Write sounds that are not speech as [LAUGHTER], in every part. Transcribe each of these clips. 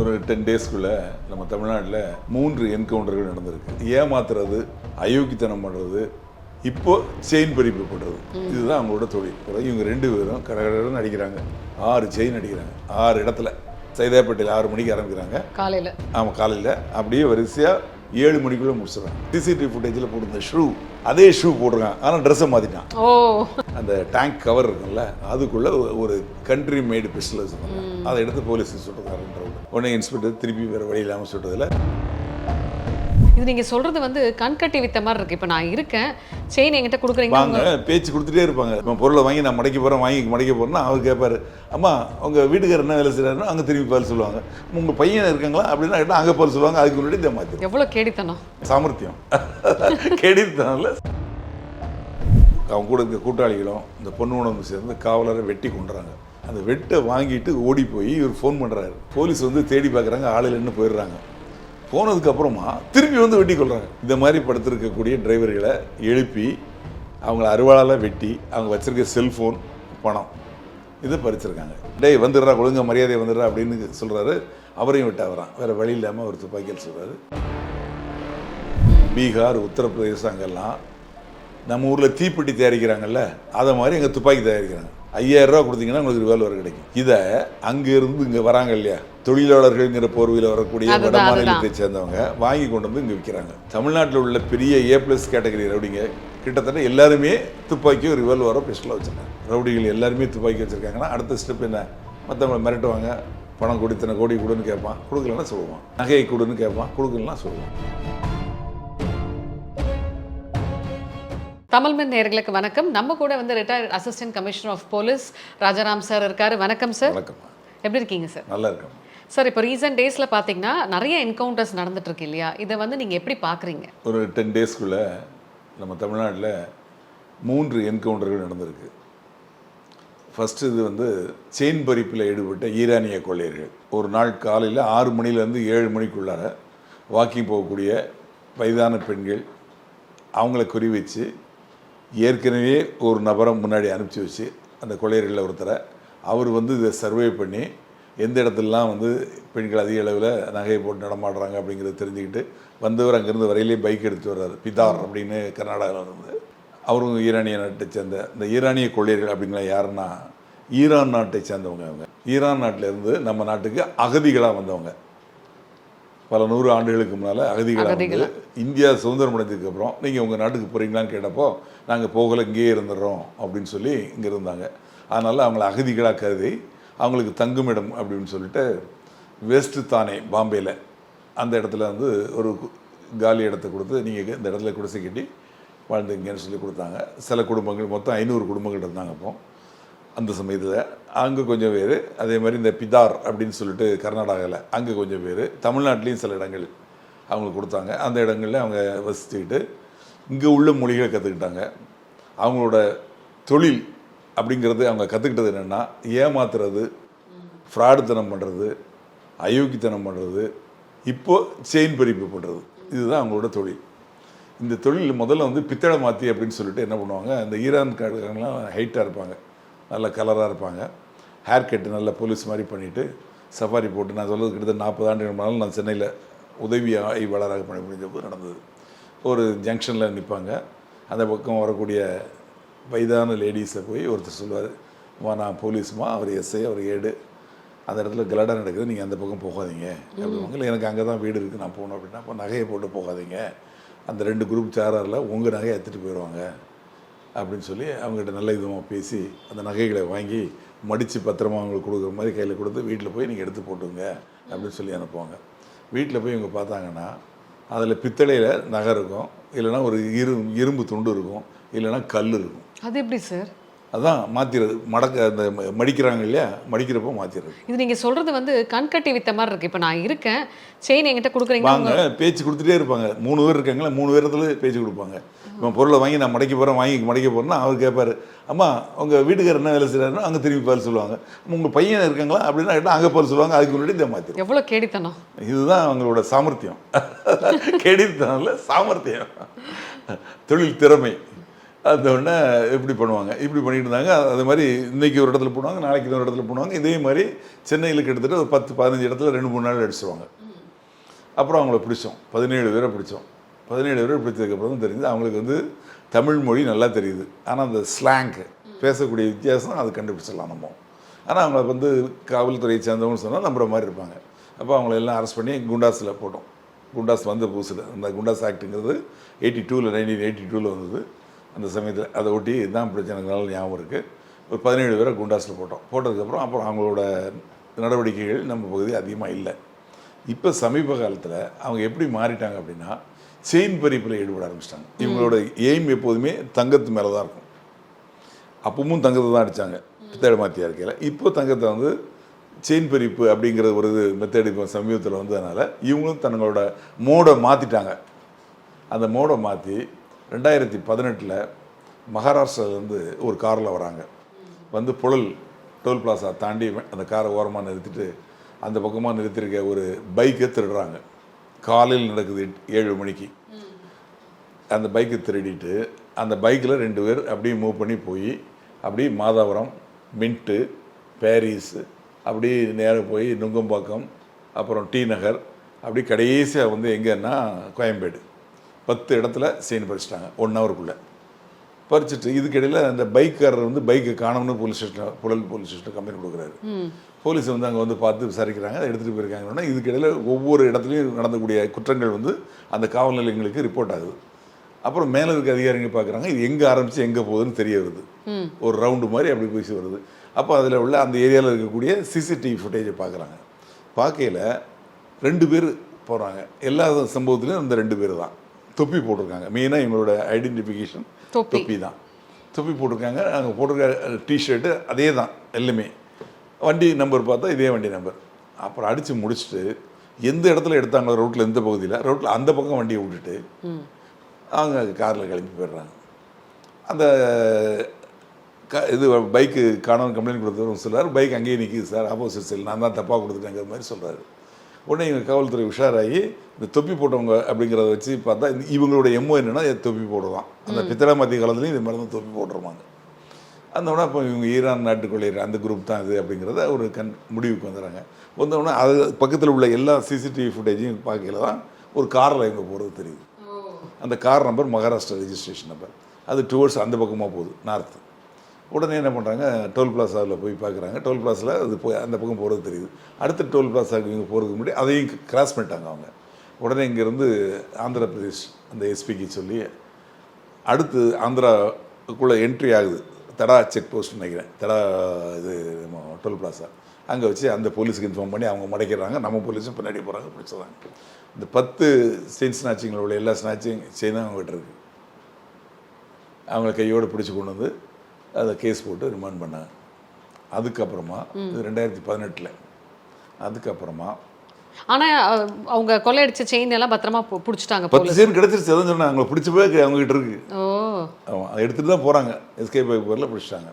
ஒரு டென் டேஸ்க்குள்ளே நம்ம தமிழ்நாட்டில் மூன்று என்கவுண்டர்கள் நடந்திருக்கு. ஏமாத்துறது அயோக்கித்தனம் பண்ணுறது இப்போ செயின் பறிப்பு பண்ணுறது இதுதான் அவங்களோட தொழில். இவங்க ரெண்டு பேரும் கடகடன்னு அடிக்கிறாங்க ஆறு செயின் அடிக்கிறாங்க ஆறு இடத்துல. சைதாப்பேட்டையில் ஆறு மணிக்கு ஆரம்பிக்கிறாங்க. காலையில. ஆமாம் காலையில். அப்படியே வரிசையாக ஏழு மணிக்குள்ளே முடிச்சிடுறாங்க. சிசிடிவி ஃபுட்டேஜில் போட்டிருந்த ஷூ அதே ஷூ போட்டிருக்கான் ஆனால் ட்ரெஸ்ஸை மாற்றிட்டான் ஓ. அந்த டேங்க் கவர் இருக்குல்ல அதுக்குள்ள ஒரு கண்ட்ரி மேடு பிஸ்டல் வச்சுருந்தாங்க அதை எடுத்து போலீஸ் சுட்டுறாருன்ற உடனே இன்ஸ்பெக்டர் திருப்பி வேறு வழி இல்லாமல் சுட்டதில் இது நீங்க சொல்றது வந்து கண்கட்டி வித்த மாதிரி இருக்கு. இப்போ நான் இருக்கேன். செயின் என்கிட்ட கொடுக்குறீங்க வாங்க பேச்சு கொடுத்துட்டே இருப்பாங்க. இப்போ பொருளை வாங்கி நான் மடைக்க போகிறேன் வாங்கி மடைக்க போகிறேன்னா அவர் கேட்பாரு அம்மா உங்கள் வீட்டுக்காரர் என்ன வேலை செய்கிறாருன்னா அங்கே திரும்பி பதில் சொல்லுவாங்க. உங்கள் பையன் இருக்காங்களா? அப்படின்னா கேட்டால் அங்கே பதில் சொல்லுவாங்க. அதுக்கு முன்னாடி இதை மாற்றி எவ்வளவு கேடித்தனம். சாமர்த்தியம். [LAUGHS] கெடித்தனால அவங்க கூட இருக்க கூட்டாளிகளும் இந்த பொண்ணு உணவு சேர்ந்து காவலரை வெட்டி கொண்டுறாங்க அந்த வெட்டை வாங்கிட்டு ஓடி போய் இவர் ஃபோன் பண்ணுறாரு போலீஸ் வந்து தேடி பார்க்குறாங்க. ஆள் இல்லைன்னு போயிடுறாங்க. போனதுக்கு அப்புறமா திருப்பி வந்து வெட்டி கொள்றாங்க. இந்த மாதிரி படுத்திருக்கக்கூடிய டிரைவர்களை எழுப்பி அவங்கள அருவாளால் வெட்டி அவங்க வச்சிருக்க செல்ஃபோன் பணம் இதை பறிச்சிருக்காங்க. டேய் வந்துடுறா ஒழுங்கா மரியாதை வந்துடுறா அப்படின்னு சொல்கிறாரு அவரையும் விட்டு வரான் வேறு வழி இல்லாமல் அவர் துப்பாக்கியில் சொல்கிறாரு பீகார் உத்தரப்பிரதேசம் அங்கெல்லாம் நம்ம ஊரில் தீப்பெட்டி தயாரிக்கிறாங்கல்ல அதை மாதிரி எங்கள் துப்பாக்கி தயாரிக்கிறாங்க. ஐயாயிரம் ரூபா கொடுத்தீங்கன்னா உங்களுக்கு ரிவால்வர் கிடைக்கும். இதை அங்கேருந்து இங்கே வராங்க இல்லையா? தொழிலாளர்கள்ங்கிற போர்வையில் வரக்கூடிய வட மாநிலத்தை சேர்ந்தவங்க வாங்கி கொண்டு வந்து இங்கே விற்கிறாங்க தமிழ்நாட்டில் உள்ள பெரிய ஏ ப்ளஸ் கேட்டகரி ரவுடிங்க கிட்டத்தட்ட எல்லாருமே துப்பாக்கியும் ரிவால்வரோ பிஸ்டலோ வச்சுருக்காங்க. ரவுடிகள் எல்லாருமே துப்பாக்கி வச்சுருக்காங்கன்னா அடுத்த ஸ்டெப் என்ன? மற்றவங்களை மிரட்டுவாங்க. பணம் கொடு இத்தனை கோடி கொடுன்னு கேட்பான். கொடுக்கலன்னா சொல்லுவான். நகையை கொடுன்னு கேட்பான். கொடுக்கலன்னா சொல்லுவான். தமிழ்மன் நேயர்களுக்கு வணக்கம். நம்ம கூட வந்து retired assistant commissioner of police Rajaram sir இருக்காரு. வணக்கம் சார் வணக்கம்மா எப்படி இருக்கீங்க சார் நல்லா இருக்கேன் சார் இப்போ ரீசன்ட் டேஸ்ல பாத்தீங்கன்னா நிறைய என்கவுண்டர்ஸ் நடந்துட்டு இருக்கு இல்லையா? இதை வந்து நீங்க எப்படி பாக்குறீங்க? ஒரு டென் டேஸ்க்குள்ளே நம்ம தமிழ்நாட்டில் மூன்று என்கவுண்டர்கள் நடந்திருக்கு. ஃபஸ்ட்டு இது வந்து செயின் பறிப்பில் ஈடுபட்ட ஈரானிய கொள்ளையர்கள். ஒரு நாள் காலையில் ஆறு மணிலேருந்து ஏழு மணிக்குள்ளார வாக்கிங் போகக்கூடிய வயதான பெண்கள் அவங்கள குறி வச்சு ஏற்கனவே ஒரு நபரை முன்னாடி அனுப்பிச்சி வச்சு அந்த கொள்ளையர்களில் ஒருத்தரை அவர் வந்து இதை சர்வே பண்ணி எந்த இடத்துலலாம் வந்து பெண்கள் அதிக அளவில் நகையை போட்டு நடமாடுறாங்க அப்படிங்கிறத தெரிஞ்சுக்கிட்டு வந்தவர் அங்கேருந்து வரையிலே பைக் எடுத்து வர்றாரு. பிதார் அப்படின்னு கர்நாடகாவில் இருந்து அவரும் ஈரானிய நாட்டை சேர்ந்த இந்த ஈரானிய கொள்ளையர்கள் அப்படிங்கிற யாருன்னா ஈரான் நாட்டை சேர்ந்தவங்க அவங்க. ஈரான் நாட்டிலேருந்து நம்ம நாட்டுக்கு அகதிகளாக வந்தவங்க. பல நூறு ஆண்டுகளுக்கு முன்னால் அகதிகளாக வந்து. இந்தியா சுதந்திரம் அடைஞ்சதுக்கு அப்புறம் நீங்கள் உங்கள் நாட்டுக்கு போகிறீங்களான்னு கேட்டப்போ நாங்கள் போகலை இங்கேயே இருந்துடுறோம் அப்படின்னு சொல்லி இங்கே இருந்தாங்க. அதனால் அவங்கள அகதிகளாக கருதி அவங்களுக்கு தங்குமிடம் அப்படின்னு சொல்லிட்டு வெஸ்ட் தானே பாம்பேயில் அந்த இடத்துல வந்து ஒரு காலி இடத்த கொடுத்து நீங்கள் இந்த இடத்துல குடிசை கட்டி வாழ்ந்துங்கன்னு சொல்லி கொடுத்தாங்க. சில குடும்பங்கள் மொத்தம் ஐநூறு குடும்பங்கள் இருந்தாங்க அப்போ. அந்த சமயத்தில் அங்கே கொஞ்சம் பேர். அதே மாதிரி இந்த பிதார் அப்படின்னு சொல்லிட்டு கர்நாடகாவில் அங்கே கொஞ்சம் பேர். தமிழ்நாட்டிலையும் சில இடங்கள் அவங்களுக்கு கொடுத்தாங்க. அந்த இடங்களில் அவங்க வசிச்சுக்கிட்டு இங்கே உள்ள மொழிகளை கற்றுக்கிட்டாங்க அவங்களோட தொழில் அப்படிங்கிறது அவங்க கற்றுக்கிட்டது என்னென்னா ஏமாத்துறது ஃப்ராடுத்தனம் பண்ணுறது அயோக்கித்தனம் பண்ணுறது இப்போது செயின் பறிப்பு பண்ணுறது இதுதான் அவங்களோட தொழில். இந்த தொழில் முதல்ல வந்து பித்தளை மாற்றி அப்படின்னு சொல்லிட்டு என்ன பண்ணுவாங்க இந்த ஈரான் காடுகாரங்களாம் ஹைட்டாக இருப்பாங்க. நல்ல கலராக இருப்பாங்க. ஹேர் கட்டு நல்ல போலீஸ் மாதிரி பண்ணிவிட்டு சஃபாரி போட்டு நான் சொல்கிறது கிட்டத்தட்ட நாற்பது ஆண்டுகள் முன்னால் நான் சென்னையில் உதவி ஆய்வாளராக பணி முடிஞ்சபோது நடந்தது. ஒரு ஜங்ஷனில் நிற்பாங்க அந்த பக்கம் வரக்கூடிய வயதான லேடிஸை போய் ஒருத்தர் சொல்லுவார் அம்மா நான் போலீஸ்மா அவர் எஸ்ஐ அவர் ஏடு அந்த இடத்துல கலடா நடக்குது நீங்கள் அந்த பக்கம் போகாதீங்க. அப்படிவாங்க இல்லை எனக்கு அங்கே தான் வீடு இருக்குது நான் போகணும். அப்படின்னா அப்போ நகையை போட்டு போகாதீங்க. அந்த ரெண்டு குரூப் சேராரில் உங்கள் நகையை எடுத்துகிட்டு போயிடுவாங்க அப்படின்னு சொல்லி அவங்ககிட்ட நல்ல விதமாக பேசி அந்த நகைகளை வாங்கி மடித்து பத்திரமா அவங்களுக்கு கொடுக்குற மாதிரி கையில் கொடுத்து வீட்டில் போய் நீங்கள் எடுத்து போட்டுங்க அப்படின்னு சொல்லி அனுப்புவாங்க. வீட்டில் போய் இவங்க பார்த்தாங்கன்னா அதில் பித்தளையில் நகை இருக்கும் இல்லைன்னா ஒரு இரு இரும்பு துண்டு இருக்கும் இல்லைன்னா கல் இருக்கும். அது எப்படி சார்? அதான் மாற்றிடுறது மடக்க அந்த மடிக்கிறாங்க இல்லையா? மடிக்கிறப்போ மாற்றிடுறது இது நீங்க சொல்றது வந்து கண்கட்டி வித்த மாதிரி இருக்கு. இப்போ நான் இருக்கேன். செயின் என்கிட்ட கொடுக்குறீங்க வாங்க. பேச்சு கொடுத்துட்டே இருப்பாங்க. மூணு பேர் இருக்காங்களா மூணு பேரத்துல பேச்சு கொடுப்பாங்க. இப்போ பொருளை வாங்கி நான் மடைக்க போகிறேன் வாங்கி மடைக்க போகிறேன்னா அவர் கேட்பாரு அம்மா உங்கள் வீட்டுக்காரர் என்ன வேலை செய்கிறாருன்னா அங்கே திரும்பி பதில் சொல்லுவாங்க. உங்கள் பையன் இருக்காங்களா? அப்படின்னா கேட்டால் அங்கே பதில் சொல்லுவாங்க. அதுக்கு முன்னாடி இதை மாற்றிடும் எவ்வளவு கேடித்தனம். இதுதான் அவங்களோட சாமர்த்தியம். [LAUGHS] கெடித்தனால சாமர்த்தியம். தொழில் திறமை. அந்த உடனே இப்படி பண்ணுவாங்க? இப்படி பண்ணிட்டு இருந்தாங்க. அது மாதிரி இன்னைக்கு ஒரு இடத்துல போடுவாங்க நாளைக்கு இன்னொரு இடத்துல போடுவாங்க. இதே மாதிரி சென்னையில் கிட்டத்தட்ட ஒரு பத்து பதினஞ்சு இடத்துல ரெண்டு மூணு நாள் அடிச்சிருவாங்க. அப்புறம் அவங்கள பிடிச்சோம். பதினேழு பேரை பிடிச்சோம். பதினேழு பேரை பிடிச்சதுக்கப்புறம் தான் தெரியுது அவங்களுக்கு வந்து தமிழ் மொழி நல்லா தெரியுது. ஆனால் அந்த ஸ்லாங்கு பேசக்கூடிய வித்தியாசம் அது கண்டுபிடிச்சிடலாம் நம்ம. ஆனால் அவங்கள வந்து காவல்துறையை சேர்ந்தவங்கன்னு சொன்னால் நம்புற மாதிரி இருப்பாங்க. அப்போ அவங்கள எல்லாம் அரெஸ்ட் பண்ணி குண்டாஸில் போட்டோம். குண்டாஸ் வந்த புதுசில். அந்த குண்டாஸ் ஆக்ட்டுங்கிறது எயிட்டி டூவில் நைன்டீன் எயிட்டி டூவில் வந்தது. அந்த சமயத்தில் அதை ஒட்டி தான் பிரச்சனை. எனக்கு நல்ல ஞாபகம் இருக்குது ஒரு பதினேழு பேரை குண்டாஸில் போட்டோம். போட்டதுக்கப்புறம் அப்புறம் அவங்களோட நடவடிக்கைகள் நம்ம பகுதி அதிகமாக இல்லை. இப்போ சமீப காலத்தில் அவங்க எப்படி மாறிட்டாங்க அப்படின்னா செயின் பறிப்பில் ஈடுபட ஆரம்பிச்சிட்டாங்க. இவங்களோட எய்ம் எப்போதுமே தங்கத்து மேலே தான் இருக்கும். அப்பவும் தங்கத்தை தான் அடித்தாங்க பித்தளை மாற்றியா இருக்கையில் இப்போ தங்கத்தை வந்து செயின் பறிப்பு அப்படிங்கிற ஒரு இது மெத்தட் இப்போ சமீபத்தில் வந்ததுனால இவங்களும் தங்களோட மோடை மாற்றிட்டாங்க அந்த மோடை மாற்றி ரெண்டாயிரத்தி பதினெட்டில் மகாராஷ்டிராவிலேருந்து ஒரு காரில் வராங்க. வந்து புழல் டோல் பிளாசா தாண்டி அந்த காரை ஓரமாக நிறுத்திட்டு அந்த பக்கமாக நிறுத்தியிருக்க ஒரு பைக்கை திருடுறாங்க. காலையில் நடக்குது ஏழு மணிக்கு. அந்த பைக்கை திருடிட்டு அந்த பைக்கில் ரெண்டு பேர் அப்படியே மூவ் பண்ணி போய் அப்படியே மாதாபுரம் மின்ட்டு பேரிஸு அப்படியே நேராக போய் நுங்கம்பாக்கம் அப்புறம் டி நகர் அப்படி கடைசியாக வந்து எங்கன்னா கோயம்பேடு. பத்து இடத்துல சீன் பறிச்சிட்டாங்க. ஒன் ஹவருக்குள்ளே பறிச்சுட்டு இதுக்கிடையில் அந்த பைக்காரர் வந்து பைக்கை காணோம்னு போலீஸ் ஸ்டேஷன் புழல் போலீஸ் ஸ்டேஷனில் கம்ப்ளைண்ட் கொடுக்குறாரு. போலீஸ் வந்து அங்கே வந்து பார்த்து விசாரிக்கிறாங்க அதை எடுத்துகிட்டு போயிருக்காங்கன்னா இதுக்கிடையில் ஒவ்வொரு இடத்துலையும் நடந்தக்கூடிய குற்றங்கள் வந்து அந்த காவல் நிலையங்களுக்கு ரிப்போர்ட் ஆகுது. அப்புறம் மேலே இருக்க அதிகாரிங்க பார்க்குறாங்க இது எங்கே ஆரம்பித்து எங்கே போகுதுன்னு தெரிய வருது. ஒரு ரவுண்டு மாதிரி அப்படி போய் வருது. அப்போ அதில் உள்ள அந்த ஏரியாவில் இருக்கக்கூடிய சிசிடிவி ஃபுட்டேஜை பார்க்குறாங்க பார்க்கையில் ரெண்டு பேர் போகிறாங்க எல்லா சம்பவத்துலையும் அந்த ரெண்டு பேர் தான். தொப்பி போட்டிருக்காங்க. மெயினாக இவங்களோட ஐடென்டிஃபிகேஷன் தொப்பி. தான். தொப்பி போட்டிருக்காங்க. அங்கே போட்டிருக்க டிஷர்ட்டு அதே தான் எல்லாமே. வண்டி நம்பர் பார்த்தா இதே வண்டி நம்பர் அப்புறம் அடித்து முடிச்சுட்டு எந்த இடத்துல எடுத்தாங்களோ ரோட்டில் எந்த பகுதியில் ரோட்டில் அந்த பக்கம் வண்டியை விட்டுட்டு அவங்க காரில் கிளம்பி போயிடுறாங்க. அந்த க இது பைக்கு காணாமல் கம்ப்ளைண்ட் கொடுத்தவர் சொல்றாரு பைக் அங்கேயே நிற்கிது சார் ஆப்போசிட் சைடில் நான் தான் தப்பாக கொடுத்துட்டேங்கிற மாதிரி சொல்கிறாரு உடனே இவங்க காவல்துறை உஷாராகி இந்த தொப்பி போட்டவங்க அப்படிங்கிறத வச்சு பார்த்தா இந்த- இவங்களோட எம்மோ என்னன்னா தொப்பி போடுவான். அந்த பித்தளை மத்திய காலத்துலையும் இது மாதிரி தான் தொப்பி போட்டுருவாங்க. அந்த உடனே அப்போ இவங்க ஈரான் நாட்டு கொள்ளையர் அந்த குரூப் தான் இது அப்படிங்கிறத ஒரு கண் முடிவுக்கு வந்துடுறாங்க வந்த உடனே அது பக்கத்தில் உள்ள எல்லா சிசிடிவி ஃபுட்டேஜையும் பார்க்கல தான் ஒரு காரில் இவங்க போகிறது தெரியுது. அந்த car number Maharashtra registration number அது டுவர்ட்ஸ் அந்த பக்கமாக போகுது நார்த்து உடனே என்ன பண்ணுறாங்க டோல் பிளாசாவில் போய் பார்க்குறாங்க டோல் பிளாஸில் அது போய் அந்த பக்கம் போகிறது தெரியுது. அடுத்த டோல் பிளாஸாவுக்கு இவங்க போகிறதுக்கு முன்னாடி அதையும் கிராஸ் பண்ணிட்டாங்க அவங்க. உடனே இங்கேருந்து ஆந்திர பிரதேஷ் அந்த எஸ்பிக்கு சொல்லி அடுத்து ஆந்திராக்குள்ளே என்ட்ரி ஆகுது. தடா செக் போஸ்ட் நினைக்கிறேன். தடா இது நம்ம டோல் பிளாஸா அங்கே வச்சு அந்த போலீஸுக்கு இன்ஃபார்ம் பண்ணி அவங்க முடைக்கிறாங்க நம்ம போலீஸும் பின்னாடி போகிறாங்க பிடிச்சதாங்க இந்த பத்து செயின் ஸ்நாச்சிங்களோட உள்ள எல்லா ஸ்நாச்சிங் செயினும் அவங்ககிட்ட இருக்குது அவங்கள கையோடு பிடிச்சி கொண்டு வந்து அதை கேஸ் போட்டு ரிமாண்ட் பண்ணாங்க. அதுக்கப்புறமா இது ரெண்டாயிரத்தி பதினெட்டில். அதுக்கப்புறமா ஆனா அஹ், அவங்க கொள்ளையடிச்ச செயின் எல்லாம் பத்திரமா புடிச்சிட்டாங்க பத்து செயின் கிடச்சிருச்சு அதான் சொன்னாங்க. அவங்கள பிடிச்ச போய் அவங்ககிட்ட இருக்கு. ஓ. ஆமாம் அதை எடுத்துகிட்டு தான் போகிறாங்க எஸ்கேப் பேரில் பிடிச்சிட்டாங்க.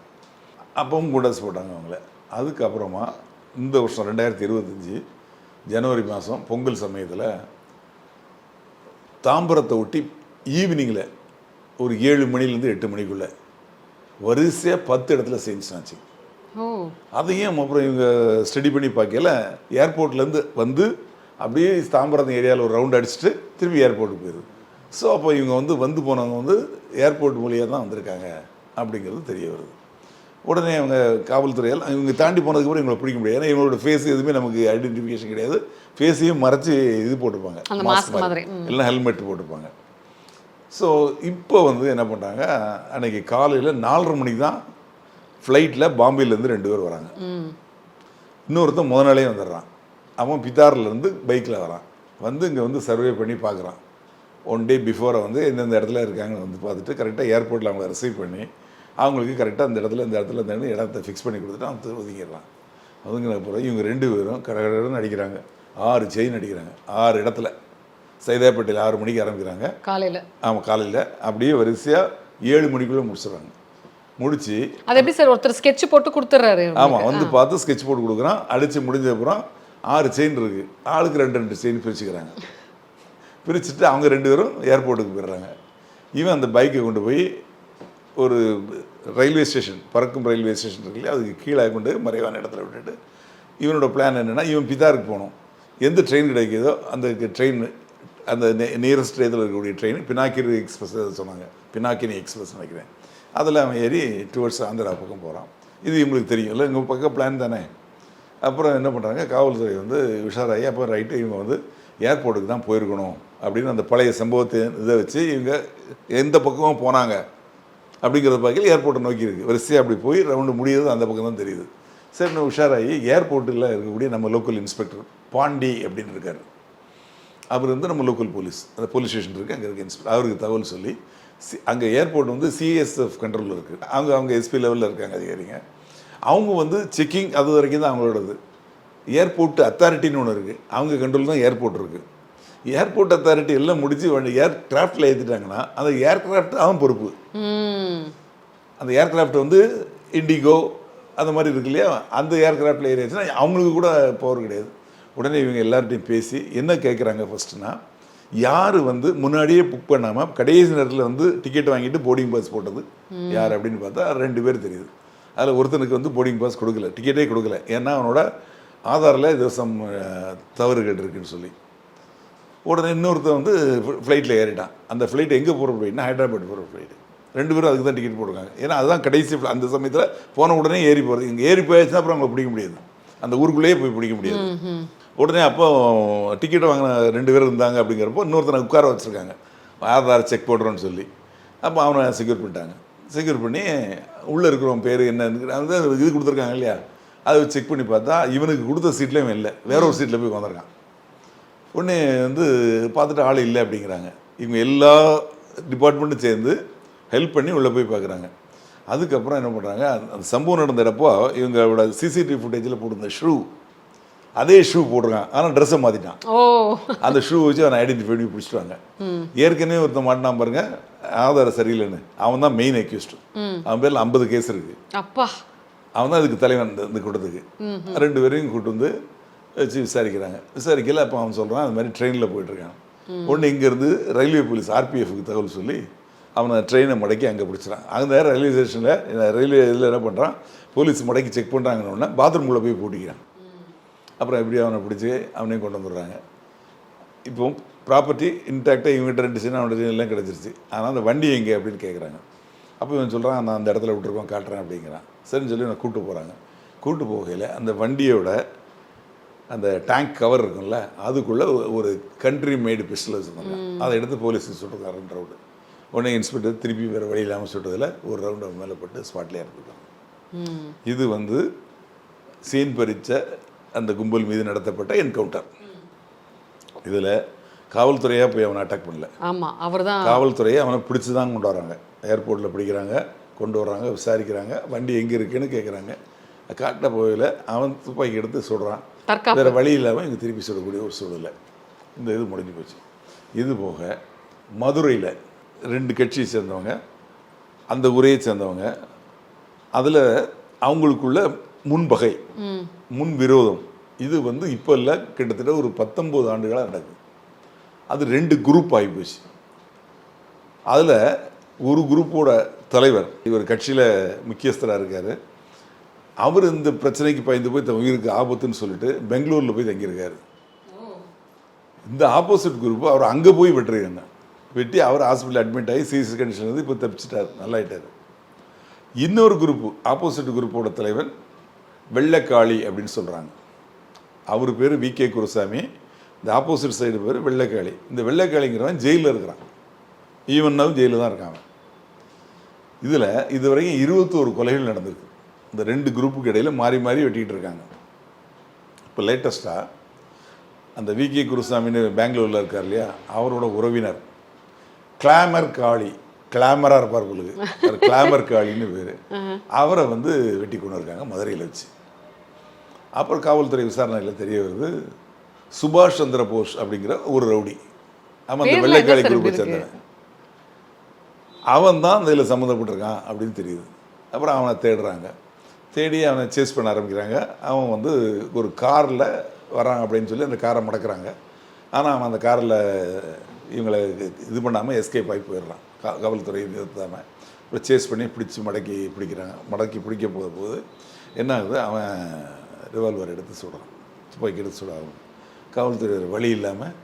அப்பவும் குண்டாஸ் போட்டாங்க அவங்கள. அதுக்கப்புறமா இந்த வருஷம் ரெண்டாயிரத்தி இருபத்தஞ்சி ஜனவரி மாதம் பொங்கல் சமயத்தில் தாம்பரத்தை ஒட்டி ஈவினிங்கில் ஒரு ஏழு மணிலேருந்து எட்டு மணிக்குள்ளே வரிசையாக பத்து இடத்துல செஞ்சுனாச்சு அதையும் அப்புறம் இவங்க ஸ்டடி பண்ணி பார்க்கல ஏர்போர்ட்லேருந்து வந்து அப்படியே தாம்பரம் ஏரியாவில் ஒரு ரவுண்ட் அடிச்சுட்டு திரும்பி ஏர்போர்ட்டுக்கு போயிடுது. ஸோ அப்போ இவங்க வந்து வந்து போனவங்க வந்து ஏர்போர்ட் மூலியாக தான் வந்திருக்காங்க அப்படிங்கிறது தெரிய வருது. உடனே அவங்க காவல்துறையால் இவங்க தாண்டி போனதுக்கப்புறம் இவங்களை பிடிக்க முடியாது. ஏன்னா இவங்களோட ஃபேஸ் எதுவுமே நமக்கு ஐடென்டிஃபிகேஷன் கிடையாது. ஃபேஸையும் மறைச்சி இது போட்டிருப்பாங்க. எல்லாம் ஹெல்மெட் போட்டிருப்பாங்க. ஸோ இப்போ வந்து என்ன பண்ணுறாங்க அன்னைக்கு காலையில் நாலரை மணிக்கு தான் ஃப்ளைட்டில் பாம்பேலேருந்து ரெண்டு பேர் வராங்க. இன்னொருத்தன் முத நாளே வந்துடுறான். அவன் பித்தார்லேருந்து பைக்கில் வரான். வந்து இங்கே வந்து சர்வே பண்ணி பார்க்குறான். ஒன் டே பிஃபோரை வந்து எந்தெந்த இடத்துல இருக்காங்கன்னு வந்து பார்த்துட்டு கரெக்டாக ஏர்போர்ட்டில் அவங்கள ரிசீவ் பண்ணி அவங்களுக்கு கரெக்டாக அந்த இடத்துல இந்த இடத்துல இந்த இடத்துல இடத்த ஃபிக்ஸ் பண்ணி கொடுத்துட்டு அவன் ஒதுங்கிடுறான் ஒதுங்கின பிறகு இவங்க ரெண்டு பேரும் கடகடன்னு அடிக்கிறாங்க. ஆறு செயின் அடிக்கிறாங்க. ஆறு இடத்துல. சைதாப்பேட்டையில் ஆறு மணிக்கு ஆரம்பிக்கிறாங்க. காலையில. ஆமாம் காலையில். அப்படியே வரிசையாக ஏழு மணிக்குள்ளே முடிச்சிடுறாங்க. முடிச்சு அது எப்படி சார்? ஒருத்தர் ஸ்கெட்ச் போட்டு கொடுத்துறாரு ஆமாம் வந்து பார்த்து ஸ்கெட்ச் போட்டு கொடுக்குறான். அடித்து முடிஞ்ச அப்புறம் ஆறு செயின் இருக்குது ஆளுக்கு ரெண்டு ரெண்டு செயின் பிரிச்சுக்கிறாங்க. பிரிச்சுட்டு அவங்க ரெண்டு பேரும் ஏர்போர்ட்டுக்கு போயிடுறாங்க. இவன் அந்த பைக்கை கொண்டு போய் ஒரு ரயில்வே ஸ்டேஷன் பறக்கும் ரயில்வே ஸ்டேஷன் இருக்கு இல்லையா அதுக்கு கீழே கொண்டு மறைவான இடத்துல விட்டுட்டு இவனோட பிளான் என்னென்னா இவன் பிதாருக்கு போகணும். எந்த ட்ரெயின் கிடைக்குதோ அந்த ட்ரெயின் அந்த நியரஸ்ட் இதில் இருக்கக்கூடிய ட்ரெயின் பினாக்கிரி எக்ஸ்பிரஸ் சொன்னாங்க. பினாக்கினி எக்ஸ்பிரஸ் நினைக்கிறேன். அதில் அவன் ஏறி டுவர்ட்ஸ் ஆந்திரா பக்கம் போகிறான். இது இவங்களுக்கு தெரியும். இல்லை எங்கள் பக்கம் பிளான் தானே. அப்புறம் என்ன பண்ணுறாங்க காவல்துறை வந்து உஷாராகி அப்போ ரைட்டு இவங்க வந்து ஏர்போர்ட்டுக்கு தான் போயிருக்கணும் அப்படின்னு அந்த பழைய சம்பவத்தை இதை வச்சு இவங்க எந்த பக்கமும் போனாங்க அப்படிங்கிறத பார்க்கல ஏர்போர்ட்டை நோக்கி இருக்குது வரிசையாக அப்படி போய் ரவுண்டு முடியுது அந்த பக்கம் தான் தெரியுது. சரி நான் உஷாராகி ஏர்போர்ட்டில் இருக்கக்கூடிய நம்ம லோக்கல் இன்ஸ்பெக்டர் பாண்டி அப்படின்னு இருக்கார். அவர் வந்து நம்ம லோக்கல் போலீஸ் அந்த போலீஸ் ஸ்டேஷன் இருக்குது அங்கே இருக்க இன்ஸ்பெக்டர் அவருக்கு தகவல் சொல்லி சி அங்கே ஏர்போர்ட் வந்து சிஎஸ்எஃப் கண்ட்ரோலில் இருக்குது அவங்க அவங்க எஸ்பி லெவலில் இருக்காங்க அதிகாரிங்க. அவங்க வந்து செக்கிங் அது வரைக்கும் தான் அவங்களோடது. ஏர்போர்ட் அத்தாரிட்டின்னு ஒன்று இருக்குது அவங்க கண்ட்ரோல் தான் ஏர்போர்ட் இருக்குது ஏர்போர்ட் அத்தாரிட்டி எல்லாம் முடிச்சு ஏர் கிராஃப்டில் ஏற்றிட்டாங்கன்னா அந்த ஏர்கிராஃப்ட் அவன் பொறுப்பு. அந்த ஏர்கிராஃப்ட் வந்து இண்டிகோ அந்த மாதிரி இருக்கு இல்லையா? அந்த ஏர்கிராஃப்டில் ஏறியாச்சுன்னா அவங்களுக்கு கூட பவர் கிடையாது. உடனே இவங்க எல்லார்ட்டையும் பேசி என்ன கேட்குறாங்க ஃபஸ்ட்டுனா யார் வந்து முன்னாடியே புக் பண்ணாமல் கடைசி நேரத்தில் வந்து டிக்கெட் வாங்கிட்டு போர்டிங் பாஸ் போட்டது? யார் அப்படின்னு பார்த்தா ரெண்டு பேர் தெரியுது. அதில் ஒருத்தனுக்கு வந்து போர்டிங் பாஸ் கொடுக்கல டிக்கெட்டே கொடுக்கல. ஏன்னா அவனோட ஆதாரில் இது சம் தவறுகள் இருக்குன்னு சொல்லி. உடனே இன்னொருத்தன் வந்து ஃப்ளைட்டில் ஏறிட்டான். அந்த ஃப்ளைட் எங்கே போகிற ஃப்ளைட்னா ஹைதராபாத் போகிற ஃப்ளைட்டு ரெண்டு பேரும் அதுக்கு தான் டிக்கெட் போட்டிருக்காங்க. ஏன்னா அதுதான் கடைசி. அந்த சமயத்தில் போன உடனே ஏறி போகிறது இங்கே ஏறி போயாச்சுன்னா அப்புறம் அவங்களை பிடிக்க முடியாது. அந்த ஊருக்குள்ளேயே போய் பிடிக்க முடியாது. உடனே அப்போ டிக்கெட் வாங்கின ரெண்டு பேர் இருந்தாங்க அப்படிங்கிறப்போ இன்னொருத்தனை உட்கார வச்சுருக்காங்க. ஆதார் செக் போடுறோன்னு சொல்லி. அப்போ அவனை செக்யூர் பண்ணிட்டாங்க. செக்யூர் பண்ணி உள்ளே இருக்கிறவன் பேர் என்ன வந்து இது கொடுத்துருக்காங்க இல்லையா? அதை செக் பண்ணி பார்த்தா இவனுக்கு கொடுத்த சீட்லேயும் இவன் இல்லை. வேற ஒரு சீட்டில் போய் வந்துருக்கான் உடனே வந்து பார்த்துட்டு ஆள் இல்லை அப்படிங்கிறாங்க. இவங்க எல்லா டிபார்ட்மெண்ட்டும் சேர்ந்து ஹெல்ப் பண்ணி உள்ளே போய் பார்க்குறாங்க. அதுக்கப்புறம் என்ன பண்ணுறாங்க அந்த சம்பவம் நடந்த இடப்போ இவங்களோட சிசிடிவி ஃபுட்டேஜில் போட்டிருந்த ஷூ அதே ஷூ போட்டிருக்கான். ஆனால் ட்ரெஸ்ஸை மாற்றிட்டான் ஓ. அந்த ஷூ வச்சு அவனை ஐடென்டிஃபை பண்ணி பிடிச்சிட்டாங்க. ஏற்கனவே ஒருத்தன் மாட்டினான் பாருங்க ஆதாரம் சரியில்லைன்னு. அவன் தான் மெயின் அக்யூஸ்டு அவன் பேரில் ஐம்பது கேஸ் இருக்குது அப்பா. அவன் தான் இதுக்கு தலைவன் இந்த- கூட்டத்துக்கு. ரெண்டு பேரையும் கூட்டு வந்து வச்சு விசாரிக்கிறாங்க. விசாரிக்கல அப்போ அவன் சொல்கிறான் அது மாதிரி ட்ரெயினில் போயிட்டுருக்கான். ஒன்று இங்கேருந்து ரயில்வே போலீஸ் ஆர்பிஎஃப்க்கு தகவல் சொல்லி அவனை ட்ரெயினை முடக்கி அங்கே பிடிச்சிறான் அந்த ரயில்வே ஸ்டேஷனில் ரயில்வே இதில் என்ன பண்ணுறான் போலீஸ் முடக்கி செக் பண்ணுறாங்கன்னு பாத்ரூம்குள்ளே போய் பூட்டிக்கிறான். அப்புறம் எப்படியும் அவனை பிடிச்சி அவனையும் கொண்டு வந்துடுறாங்க. இப்போ ப்ராப்பர்ட்டி இன்டாக்டாக இவங்ககிட்ட ரெண்டு சின்ன அவன்கிட்ட எல்லாம் கிடச்சிருச்சு. ஆனால் அந்த வண்டி எங்கே அப்படின்னு கேட்குறாங்க அப்போ இவன் சொல்கிறான் நான் அந்த இடத்துல விட்டுருக்கோம் காட்டுறேன் அப்படிங்கிறான். சரின்னு சொல்லி நான் கூப்பிட்டு போகிறாங்க கூப்பிட்டு போகையில் அந்த வண்டியோட அந்த டேங்க் கவர் இருக்கும்ல அதுக்குள்ளே ஒரு கண்ட்ரி மேடு பிஸ்டல் வச்சுருந்தாங்க அதை எடுத்து போலீஸுக்கு சுட்டுருக்காங்க ரெண்டு ரவுண்டு உடனே இன்ஸ்பெக்டர் திருப்பி வேறு வழி இல்லாமல் சுட்டதில் ஒரு ரவுண்டு மேலே பட்டு ஸ்பாட்லேயே இறந்துருக்காங்க ம். இது வந்து சீன் பறித்த அந்த கும்பல் மீது நடத்தப்பட்ட என்கவுண்டர். இதில் காவல்துறையாக போய் அவனை அட்டாக் பண்ணல. ஆமா அவர்தான் காவல்துறையை அவனை பிடிச்சி தான் கொண்டு வராங்க. ஏர்போர்ட்டில் பிடிக்கிறாங்க கொண்டு வர்றாங்க விசாரிக்கிறாங்க வண்டி எங்கே இருக்குன்னு கேட்குறாங்க காட்ட போயில அவன் துப்பாக்கி எடுத்து சுடுறான் வேறு வழி இல்லாமல் இங்கே திருப்பி சுடக்கூடிய ஒரு சூழலை இந்த இது முடிஞ்சு போச்சு. இது போக மதுரையில் ரெண்டு கட்சியை சேர்ந்தவங்க அந்த ஊரையை சேர்ந்தவங்க. அதில் அவங்களுக்குள்ள முன்பகை முன் விரோதம் இது வந்து இப்போ இல்லை கிட்டத்தட்ட ஒரு பத்தொம்போது ஆண்டுகளாக நடக்குது. அது ரெண்டு குரூப் ஆகி போச்சு. அதில் ஒரு குரூப்போட தலைவர் இவர் கட்சியில் முக்கியஸ்தராக இருக்கார். அவர் இந்த பிரச்சனைக்கு பயந்து போய் தன் உயிருக்கு ஆபத்துன்னு சொல்லிட்டு பெங்களூரில் போய் தங்கியிருக்காரு. இந்த ஆப்போசிட் குரூப் அவர் அங்கே போய் வெட்டுறாங்க வெட்டி அவர் ஹாஸ்பிட்டல் அட்மிட் ஆகி சீரியஸ் கண்டிஷன் வந்து இப்போ தப்பிச்சிட்டார் நல்லாயிட்டார். இன்னொரு குரூப் ஆப்போசிட் குரூப்போட தலைவன் வெள்ளைக்காளி அப்படின்னு சொல்கிறாங்க அவர் பேர் வி. கே. குருசாமி. இந்த ஆப்போசிட் சைடு பேர் வெள்ளைக்காளி. இந்த வெள்ளைக்காளிங்கிறவன் ஜெயிலில் இருக்கிறான். ஈவன்னாவும் ஜெயிலில் தான் இருக்கான் இதில் இதில் இதுவரைக்கும் இருபத்தோரு கொலைகள் நடந்திருக்கு. இந்த ரெண்டு குரூப்புக்கு இடையில் மாறி மாறி வெட்டிக்கிட்டு இருக்காங்க. இப்போ லேட்டஸ்ட்டாக அந்த வி. கே. குருசாமின்னு பெங்களூரில் இருக்கார் இல்லையா? அவரோட உறவினர். கிளாமர் காளி. கிளாமராக இருப்பார் உங்களுக்கு கிளாமர் காளின்னு பேர். அவரை வந்து வெட்டி கொண்டு இருக்காங்க மதுரையில் வச்சு. அப்புறம் காவல்துறை விசாரணையில் தெரிய வருது சுபாஷ் சந்திர போஸ் அப்படிங்கிற ஒரு ரவுடி. அவன் அந்த வெள்ளைக்காளி குரூப்பை? சேர்ந்தவன். அவன் தான் இதில் சம்மந்தப்பட்டிருக்கான் அப்படின்னு தெரியுது. அப்புறம் அவனை தேடுறாங்க. தேடி அவனை சேஸ் பண்ண ஆரம்பிக்கிறாங்க. அவன் வந்து ஒரு காரில் வரான் அப்படின்னு சொல்லி அந்த காரை முடக்கிறாங்க. ஆனால் அவன் அந்த காரில் இவங்களை இது பண்ணாமல் எஸ்கேப் ஆகி போயிடுறான். காவல்துறை நிறுத்தாமல் அப்புறம் சேஸ் பண்ணி பிடிச்சி மடக்கி பிடிக்கிறாங்க. மடக்கி பிடிக்க போக போது என்ன ஆகுது? அவன் ரிவால்வர் எடுத்து சுடுறான். துப்பாக்கி எடுத்து சுட ஆகும் காவல்துறை வழி இல்லாமல்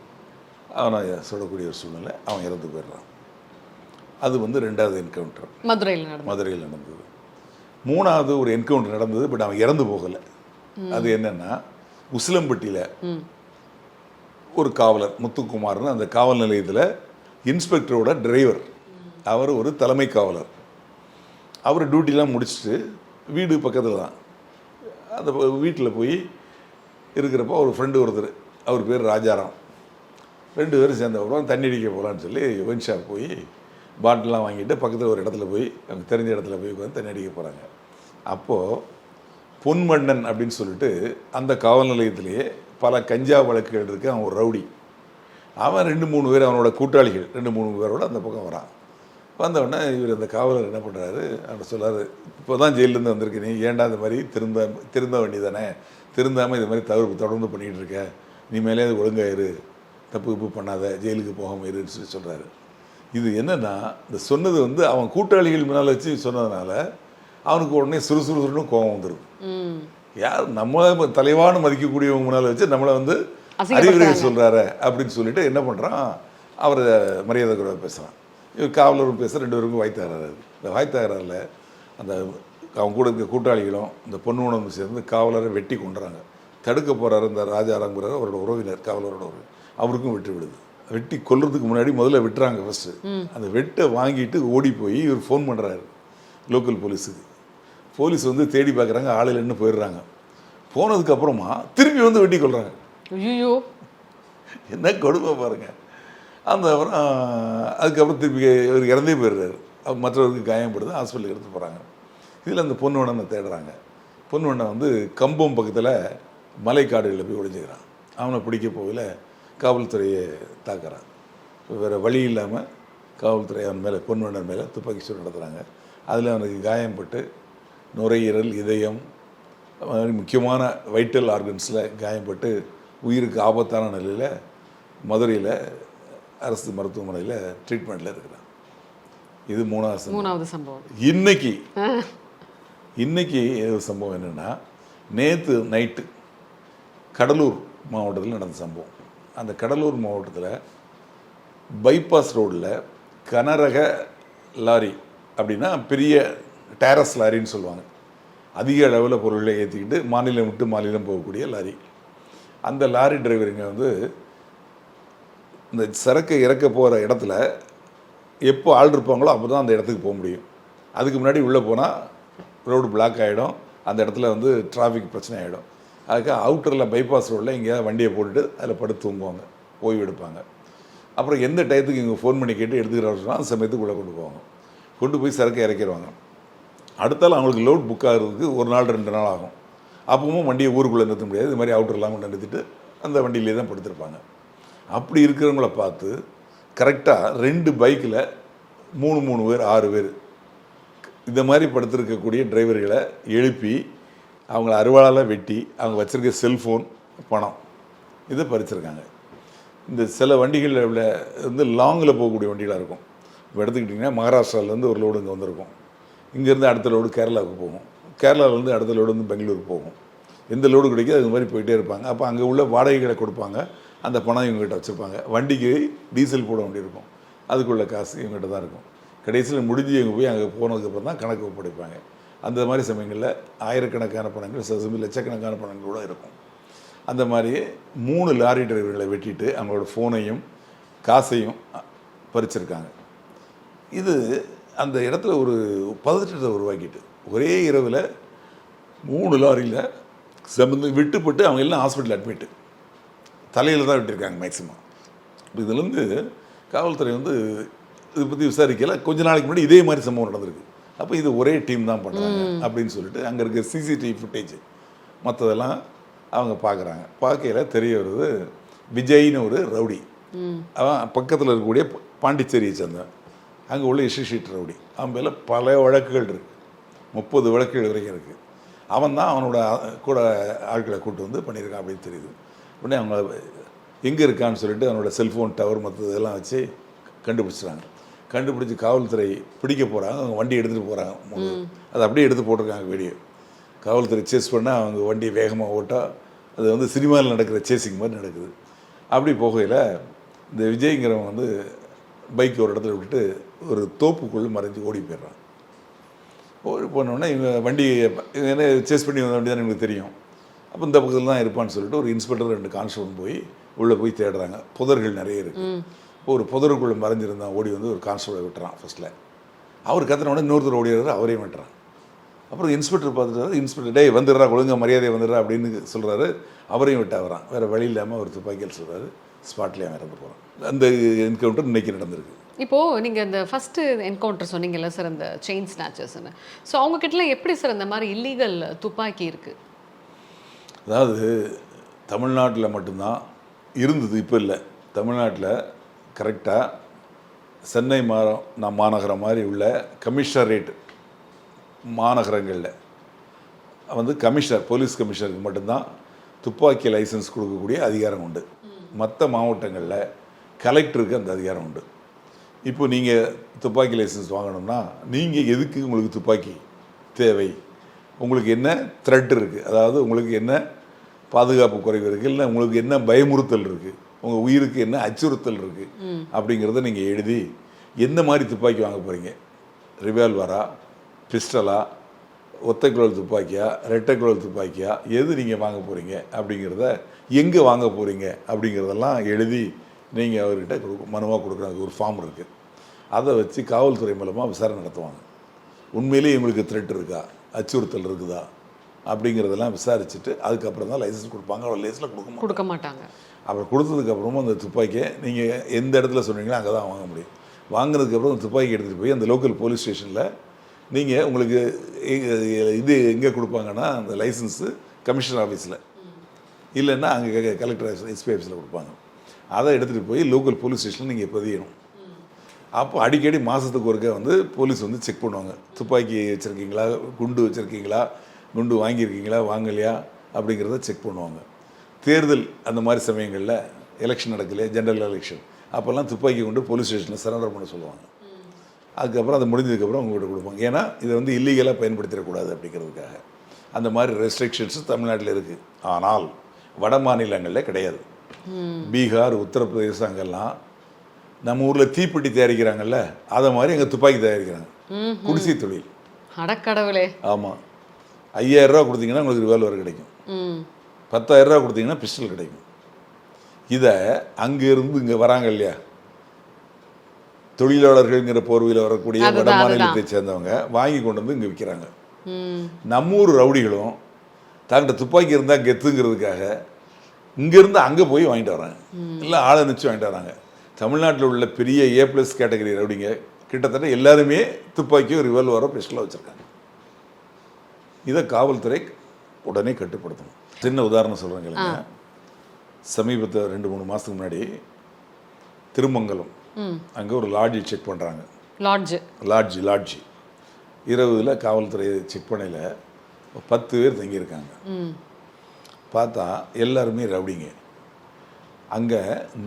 அவனை சுடக்கூடிய ஒரு சூழ்நிலை அவன் இறந்து போயிடுறான். அது வந்து ரெண்டாவது என்கவுண்டர் மதுரையில் மதுரையில் நடந்தது. மூணாவது ஒரு என்கவுண்டர் நடந்தது பட் அவன் இறந்து போகலை. அது என்னன்னா உசிலம்பட்டியில் ஒரு காவலர் முத்துக்குமார்னு அந்த காவல் நிலையத்தில் இன்ஸ்பெக்டரோட டிரைவர் அவர் ஒரு தலைமை காவலர். அவர் டியூட்டிலாம் முடிச்சுட்டு வீடு பக்கத்தில் தான். அந்த வீட்டில் போய் இருக்கிறப்போ அவர் ஃப்ரெண்டு ஒருத்தர் அவர் பேர் ராஜாராம். ரெண்டு பேரும் சேர்ந்த அப்புறம் தண்ணி அடிக்க போகலான்னு சொல்லி ஒயின் ஷாப் போய் பாட்டிலாம் வாங்கிட்டு பக்கத்தில் ஒரு இடத்துல போய் அவங்க தெரிஞ்ச இடத்துல போய் உட்காந்து தண்ணி அடிக்க போகிறாங்க அப்போது பொன்மன்னன் அப்படின்னு சொல்லிட்டு அந்த காவல் நிலையத்திலேயே பல கஞ்சா வழக்குகள் இருக்குது அவன் ஒரு ரவுடி. அவன் ரெண்டு மூணு பேர் அவனோட கூட்டாளிகள் ரெண்டு மூணு பேரோட அந்த பக்கம் வரான். வந்த உடனே இவர் அந்த காவலர் என்ன பண்ணுறாரு அவர் சொல்றாரு இப்போ தான் ஜெயிலேருந்து வந்திருக்க நீ ஏன்டா இந்த மாதிரி திருந்த திருந்த வேண்டியதானே? திருந்தாமல் இது மாதிரி தவறு தொடர்ந்து பண்ணிகிட்டு இருக்க. நீ மேலே அது ஒழுங்காயிரு. தப்பு தப்பு பண்ணாத. ஜெயிலுக்கு போகாமல் இருன்னு சொல்லி சொல்கிறாரு இது என்னன்னா இந்த சொன்னது வந்து அவன் கூட்டாளிகள் முன்னால் வச்சு சொன்னதுனால அவனுக்கு உடனே சுறுசுறுசுன்னு கோபம் வந்துடுது ம். யார் நம்ம தலைவான மதிக்கக்கூடியவங்க முன்னால் வச்சு நம்மளை வந்து. அறிவுரை சொல்கிறாரு அப்படின்னு சொல்லிட்டு என்ன பண்ணுறான் அவரை மரியாதை குறைவாக பேசுகிறான் காவலரும் பேச ரெண்டு பேருக்கும் வாய் தகராறு. இந்த வாய் தகராறில் அந்த அவங்க கூட இருக்க கூட்டாளிகளும் இந்த பொண்ணு உணவு சேர்ந்து காவலரை வெட்டி கொண்டுறாங்க தடுக்க போகிறாரு இந்த ராஜாராங்கிறார் அவரோட உறவினர் காவலரோட உறவினர். அவருக்கும் வெட்டி விடுது வெட்டி கொல்றதுக்கு முன்னாடி முதல்ல வெட்டுறாங்க ஃபஸ்ட்டு அந்த வெட்டை வாங்கிட்டு ஓடி போய் இவர் ஃபோன் பண்ணுறாரு லோக்கல் போலீஸுக்கு போலீஸ் வந்து தேடி பார்க்குறாங்க ஆள் இல்லைன்னு போயிடுறாங்க. போனதுக்கு அப்புறமா திருப்பி வந்து வெட்டி கொள்றாங்க ஐயோ என்ன கொடுமை பாருங்க. அந்த அப்புறம் அதுக்கப்புறம் திருப்பி இவர் இறந்தே போயிடுறாரு. மற்றவருக்கு காயப்படுது ஹாஸ்பிட்டலுக்கு எடுத்து போகிறாங்க இதில் அந்த பொண்ணுவனை தேடுறாங்க. பொண்ணுவனை வந்து கம்பம் பக்கத்தில் மலைக்காடுகளில் போய் ஒழிஞ்சுக்கிறான் அவனை பிடிக்க போகல காவல்துறையை தாக்குறான். வேறு வழி இல்லாமல் காவல்துறை அவன் மேலே பொன்வண்ணன் மேலே துப்பாக்கி சூடு நடத்துகிறாங்க அதில் அவனுக்கு காயம்பட்டு நுரையீரல் இதயம் முக்கியமான வைட்டல் ஆர்கன்ஸில் காயம்பட்டு உயிருக்கு ஆபத்தான நிலையில் மதுரையில் அரசு மருத்துவமனையில் ட்ரீட்மெண்ட்டில் இருக்கிறான் இது மூணாவது சம்பவம். மூணாவது சம்பவம். இன்னைக்கு [LAUGHS] இன்னைக்கு சம்பவம் என்னென்னா நேற்று நைட்டு கடலூர் மாவட்டத்தில் நடந்த சம்பவம். அந்த கடலூர் மாவட்டத்தில் பைபாஸ் ரோட்டில் கனரக லாரி அப்படின்னா பெரிய டேரஸ் லாரின்னு சொல்லுவாங்க. அதிக அளவில் பொருளை ஏற்றிக்கிட்டு மாநிலம் விட்டு மாநிலம் போகக்கூடிய லாரி. அந்த லாரி டிரைவருங்க வந்து இந்த சரக்கு இறக்க போகிற இடத்துல எப்போ ஆள் இருப்பாங்களோ அப்போ தான் அந்த இடத்துக்கு போக முடியும். அதுக்கு முன்னாடி உள்ளே போனால் ரோடு பிளாக் ஆகிடும் அந்த இடத்துல வந்து டிராஃபிக் பிரச்சனை ஆகிடும் அதுக்கு அவுட்டரில் பைபாஸ் ரோடில் எங்கேயாவது வண்டியை போட்டுட்டு அதில் படுத்து தூங்குவாங்க. ஓய்வு எடுப்பாங்க. அப்புறம் எந்த டயத்துக்கு இங்கே ஃபோன் பண்ணி கேட்டு எடுத்துக்கிறாரு அந்த சமயத்துக்கு உள்ளே கொண்டு போவாங்க. கொண்டு போய் சரக்கை இறக்கிடுவாங்க அடுத்தால் அவங்களுக்கு லோட் புக் ஆகிறதுக்கு ஒரு நாள் ரெண்டு நாள் ஆகும். அப்பவும் வண்டியை ஊருக்குள்ளே நிறுத்த முடியாது. இது மாதிரி அவுட்டர்லாம் கொண்டு நிறுத்திட்டு அந்த வண்டியிலே தான் படுத்திருப்பாங்க. அப்படி இருக்கிறவங்கள பார்த்து கரெக்டாக ரெண்டு பைக்கில் மூணு மூணு பேர் ஆறு பேர் இந்த மாதிரி படுத்திருக்கக்கூடிய டிரைவர்களை எழுப்பி அவங்கள அருவாளால் வெட்டி அவங்க வச்சுருக்க செல்ஃபோன் பணம் இதை பறிச்சிருக்காங்க. இந்த சில வண்டிகளில் உள்ள வந்து லாங்கில் போகக்கூடிய வண்டிகளாக இருக்கும். இப்போ எடுத்துக்கிட்டிங்கன்னா மகாராஷ்டிராலேருந்து ஒரு லோடு இங்கே வந்திருக்கும். இங்கேருந்து அடுத்த லோடு கேரளாவுக்கு போகும். கேரளாவிலேருந்து அடுத்த லோடு வந்து பெங்களூருக்கு போகும். எந்த லோடு கிடைக்குதோ அது மாதிரி போயிட்டே இருப்பாங்க. அப்போ அங்கே உள்ள வாடகைகளை கொடுப்பாங்க. அந்த பணம் இவங்ககிட்ட வச்சுருப்பாங்க. வண்டிக்கு டீசல் போட வேண்டியிருக்கும். அதுக்குள்ள காசு இவங்ககிட்ட தான் இருக்கும். கடைசியில் முடிஞ்சு இவங்க போய் அங்கே போனதுக்கப்புறம் தான் கணக்கு ஒப்படைப்பாங்க. அந்த மாதிரி சமயங்களில் ஆயிரக்கணக்கான பணங்கள் சில சமயம் லட்சக்கணக்கான பணங்கள் கூட இருக்கும். அந்த மாதிரி மூணு லாரி டிரைவர்களை வெட்டிட்டு அவங்களோட ஃபோனையும் காசையும் பறிச்சிருக்காங்க. இது அந்த இடத்துல ஒரு பதற்றத்தை உருவாக்கிட்டு ஒரே இரவில் மூணு லாரியில் சம்பந்த விட்டுப்பட்டு அவங்க எல்லாம் ஹாஸ்பிட்டல் அட்மிட்டு. தலையில் தான் விட்டிருக்காங்க மேக்ஸிமம் இதுலேருந்து காவல்துறை வந்து இதை பற்றி விசாரிக்கல. கொஞ்ச நாளைக்கு முன்னாடி இதே மாதிரி சம்பவம் நடந்திருக்கு. அப்போ இது ஒரே டீம் தான் பண்ணுறாங்க அப்படின்னு சொல்லிட்டு அங்கே இருக்க சிசிடிவி ஃபுட்டேஜ் மற்றதெல்லாம் அவங்க பார்க்குறாங்க பார்க்கையில் தெரிய வருது விஜய்னு ஒரு ரவுடி. அவன் பக்கத்தில் இருக்கக்கூடிய பாண்டிச்சேரியை சேர்ந்தவன் அங்கே உள்ள இஷிஷீட் ரவுடி. அவன் மேலே பல வழக்குகள் இருக்கு. முப்பது வழக்குகள் வரைக்கும் இருக்குது அவன் தான் அவனோட கூட ஆட்களை கூட்டு வந்து பண்ணியிருக்கான் அப்படின்னு தெரியுது. உடனே அவங்க எங்கே இருக்கான்னு சொல்லிட்டு அவனோட செல்ஃபோன் டவர் மற்ற இதெல்லாம் வச்சு கண்டுபிடிச்சிட்டாங்க கண்டுபிடிச்சி காவல்துறை பிடிக்க போகிறாங்க அவங்க வண்டி எடுத்துகிட்டு போகிறாங்க அது அப்படியே எடுத்து போட்டிருக்காங்க வீடியோ. காவல்துறை சேஸ் பண்ணால் அவங்க வண்டி வேகமாக ஓட்டா அது வந்து சினிமாவில் நடக்கிற சேசிங் மாதிரி நடக்குது. அப்படி போகையில் இந்த விஜய்ங்கிறவன் வந்து பைக் ஒரு இடத்துல விட்டுட்டு ஒரு தோப்புக்குள்ளே மறைஞ்சு ஓடி போயிடுறான். ஓடி போனோடனே இவங்க வண்டி என்ன சேஸ் பண்ணி வந்த வண்டி தான் எனக்கு தெரியும். அப்போ இந்த பக்கத்தில் தான் இருப்பான்னு சொல்லிட்டு ஒரு இன்ஸ்பெக்டர் ரெண்டு கான்ஸ்டபிள் போய் உள்ளே போய் தேடுறாங்க. புதர்கள் நிறைய இருக்குது ஒரு புதருக்குள்ளே மறைஞ்சிருந்தான் ஓடி வந்து ஒரு கான்ஸ்டபிளை விட்டுறான் ஃபர்ஸ்ட்டில் அவர் கத்துன உடனே இன்னொருத்தர் ஓடிடுறாரு அவரையும் விட்டுறான். அப்புறம் இன்ஸ்பெக்டர் பார்த்துட்டு இன்ஸ்பெக்டர் டேய் வந்துடுறா ஒழுங்கா மரியாதை வந்துடுறா அப்படின்னு சொல்கிறாரு அவரையும் விட்டு வரான் வேறு வழி இல்லாமல் அவர் துப்பாக்கியில் சொல்கிறாரு ஸ்பாட்லேயே அவன் இறந்து போகிறான் அந்த என்கவுண்டர் இன்னைக்கு நடந்திருக்கு. இப்போ நீங்க இந்த ஃபர்ஸ்ட் என்கவுண்டர் சொன்னீங்கல்ல சார் இந்த செயின் ஸ்நாச்சர்ஸ்னு ஸோ அவங்க கிட்டலாம் எப்படி சார் இந்த மாதிரி இல்லீகல் துப்பாக்கி இருக்கு? அதாவது தமிழ்நாட்டில் மட்டும்தான் இருந்தது இப்போ இல்லை. தமிழ்நாட்டில் கரெக்டாக சென்னை மாரம் நம் மாநகரம் மாதிரி உள்ள கமிஷனரேட் மாநகரங்களில். வந்து கமிஷனர் போலீஸ் கமிஷனருக்கு மட்டும்தான் துப்பாக்கி லைசன்ஸ் கொடுக்கக்கூடிய அதிகாரம் உண்டு. மற்ற மாவட்டங்களில் கலெக்டருக்கு அந்த அதிகாரம் உண்டு. இப்போ நீங்கள் துப்பாக்கி லைசன்ஸ் வாங்கணும்னா நீங்கள் எதுக்கு உங்களுக்கு துப்பாக்கி தேவை? உங்களுக்கு என்ன த்ரெட் இருக்குது அதாவது உங்களுக்கு என்ன பாதுகாப்பு குறைவு இருக்குது இல்லை உங்களுக்கு என்ன பயமுறுத்தல் இருக்குது உங்கள் உயிருக்கு என்ன அச்சுறுத்தல் இருக்குது அப்படிங்கிறத நீங்கள் எழுதி எந்த மாதிரி துப்பாக்கி வாங்க போகிறீங்க ரிவால்வரா பிஸ்டலா ஒத்தை குழல் துப்பாக்கியா? ரெட்டை குழல் துப்பாக்கியா? எது நீங்கள் வாங்க போகிறீங்க அப்படிங்கிறத எங்கே வாங்க போகிறீங்க அப்படிங்கிறதெல்லாம் எழுதி நீங்கள் அவர்கிட்ட கொடுக்க மனுவாக கொடுக்குறாங்க ஒரு ஃபார்ம் இருக்குது அதை வச்சு காவல்துறை மூலமாக விசாரணை நடத்துவாங்க. உண்மையிலேயே இவங்களுக்கு த்ரெட் இருக்கா? அச்சுறுத்தல் இருக்குதா அப்படிங்கிறதெல்லாம் விசாரிச்சுட்டு அதுக்கப்புறம் தான் லைசன்ஸ் கொடுப்பாங்க. அவ்வளோ லேஸில் கொடுக்க கொடுக்க மாட்டாங்க. அப்புறம் கொடுத்ததுக்கப்புறமும் அந்த துப்பாக்கியை நீங்கள் எந்த இடத்துல சொன்னீங்களோ அங்கே தான் வாங்க முடியும். வாங்கினதுக்கப்புறம் அந்த துப்பாக்கி எடுத்துகிட்டு போய் அந்த லோக்கல் போலீஸ் ஸ்டேஷனில் நீங்கள் உங்களுக்கு இது எங்கே கொடுப்பாங்கன்னா அந்த லைசன்ஸு கமிஷனர் ஆஃபீஸில் இல்லைன்னா அங்கே கலெக்டர் எஸ்பி ஆஃபீஸில் கொடுப்பாங்க. அதை எடுத்துகிட்டு போய் லோக்கல் போலீஸ் ஸ்டேஷனில் நீங்கள் பதியணும். அப்போ அடிக்கடி மாதத்துக்கு ஒருக்க வந்து போலீஸ் வந்து செக் பண்ணுவாங்க. துப்பாக்கி வச்சுருக்கீங்களா? குண்டு வச்சுருக்கீங்களா? குண்டு வாங்கியிருக்கீங்களா? வாங்கலையா? அப்படிங்கிறத செக் பண்ணுவாங்க. தேர்தல் அந்த மாதிரி சமயங்களில் எலெக்ஷன் நடக்கலையா ஜெனரல் எலெக்ஷன் அப்போல்லாம் துப்பாக்கி கொண்டு போலீஸ் ஸ்டேஷனில் சரண்டர் பண்ண சொல்லுவாங்க. அதுக்கப்புறம் அது முடிஞ்சதுக்கப்புறம் உங்கள்கிட்ட கொடுப்பாங்க. ஏன்னா இதை வந்து இல்லீகலாக பயன்படுத்திடக்கூடாது அப்படிங்கிறதுக்காக. அந்த மாதிரி ரெஸ்ட்ரிக்ஷன்ஸ் தமிழ்நாட்டில் இருக்குது ஆனால் வட மாநிலங்களில் கிடையாது. பீகார் உத்தரப்பிரதேசம் அங்கெல்லாம் நம்ம ஊரில் தீப்பெட்டி தயாரிக்கிறாங்கல்ல அதை மாதிரி எங்கள் துப்பாக்கி தயாரிக்கிறாங்க. குடிசை தொழில். அடக்கடவுளே. ஆமாம் ஐயாயிரம் ரூபா கொடுத்தீங்கன்னா உங்களுக்கு ரிவால்வர் கிடைக்கும். பத்தாயிரம் ரூபா கொடுத்தீங்கன்னா பிஸ்டல் கிடைக்கும். இதை அங்கேருந்து இங்கே வராங்க இல்லையா? தொழிலாளர்கள்ங்கிற போர்வையில் வரக்கூடிய வட மாநிலத்தை சேர்ந்தவங்க வாங்கி கொண்டு வந்து இங்கே விற்கிறாங்க ம். நம்ம ஊர் ரவுடிகளும் தங்கிட்ட துப்பாக்கி இருந்தால் கெத்துங்கிறதுக்காக இங்கேருந்து அங்கே போய் வாங்கிட்டு வராங்க. இல்லை ஆளை நிச்சு வாங்கிட்டு வராங்க. தமிழ்நாட்டில் உள்ள பெரிய ஏ ப்ளஸ் கேட்டகரி ரவுடிங்க கிட்டத்தட்ட எல்லாருமே துப்பாக்கியோ ரிவால்வரோ பிஸ்டலோ வச்சுருக்காங்க. இதை காவல்துறை உடனே கட்டுப்படுத்தணும். சின்ன உதாரணம் சொல்கிறேங்க சமீபத்தில் ரெண்டு மூணு மாதத்துக்கு முன்னாடி திருமங்கலம். அங்கே ஒரு லாட்ஜி செக் பண்ணுறாங்க லாட்ஜு லாட்ஜி லாட்ஜி இரவுல காவல்துறை செக் பண்ணையில் பத்து பேர் தங்கியிருக்காங்க. பார்த்தா எல்லாருமே ரவுடிங்க. அங்கே